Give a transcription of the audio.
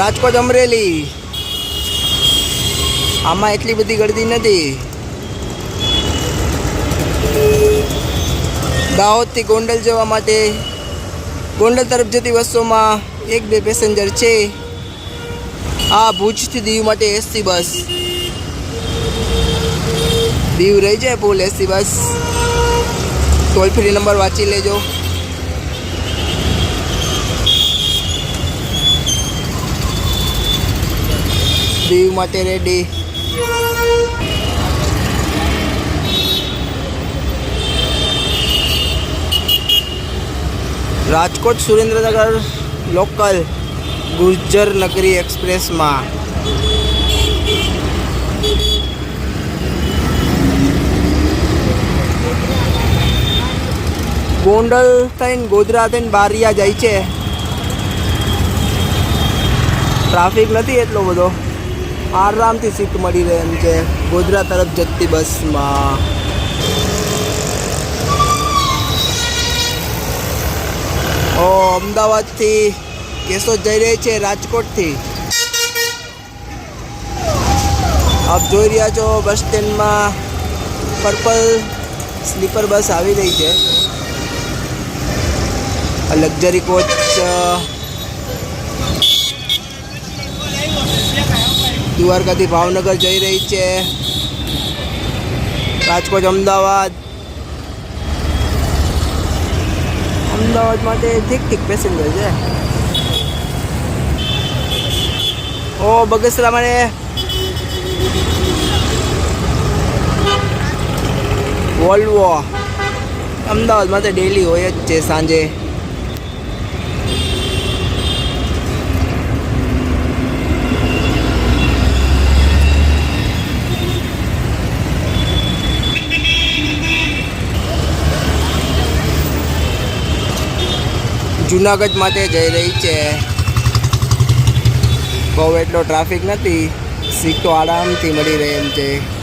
રાજકોટ અમરેલી. આમાં એટલી બધી ગળદી નથી. દાહોદથી ગોંડલ જવા માટે ગોંડલ તરફ જતી બસોમાં એક બે પેસેન્જર છે. આ ભુજથી દીવ માટે એસટી બસ. દીવ રહી જાય full ST bus. Toll free number વાંચી લેજો. દીવ માટે રેડી રાજકોટ સુરેન્દ્રનગર લોકલ ગુર્જર નગરી એક્સપ્રેસમાં ગોંડલ થઈને ગોધરા થઈને બારિયા જાય છે. ટ્રાફિક નથી એટલો બધો. આરામથી સીટ મળી રહે એમ છે. ગોધરા તરફ જતી બસમાં. ઓ, અમદાવાદથી કેસો જઈ રહી છે રાજકોટથી. આપ જોઈ રહ્યા છો બસ સ્ટેન્ડમાં પર્પલ સ્લીપર બસ આવી રહી છે. લક્ઝરી કોચ દ્વારકાથી ભાવનગર જઈ રહી છે. રાજકોટ, અમદાવાદ. અમદાવાદ માટે ઠીક ઠીક પેસેન્જર છે. ઓ, બગસરા મને વોલ્વો. અમદાવાદ માટે ડેલી હોય જ છે સાંજે. જુનાગઢ માટે જઈ રહી છે. બહુ એટલો ટ્રાફિક નથી. સીટો આરામથી મળી રહે એમ છે.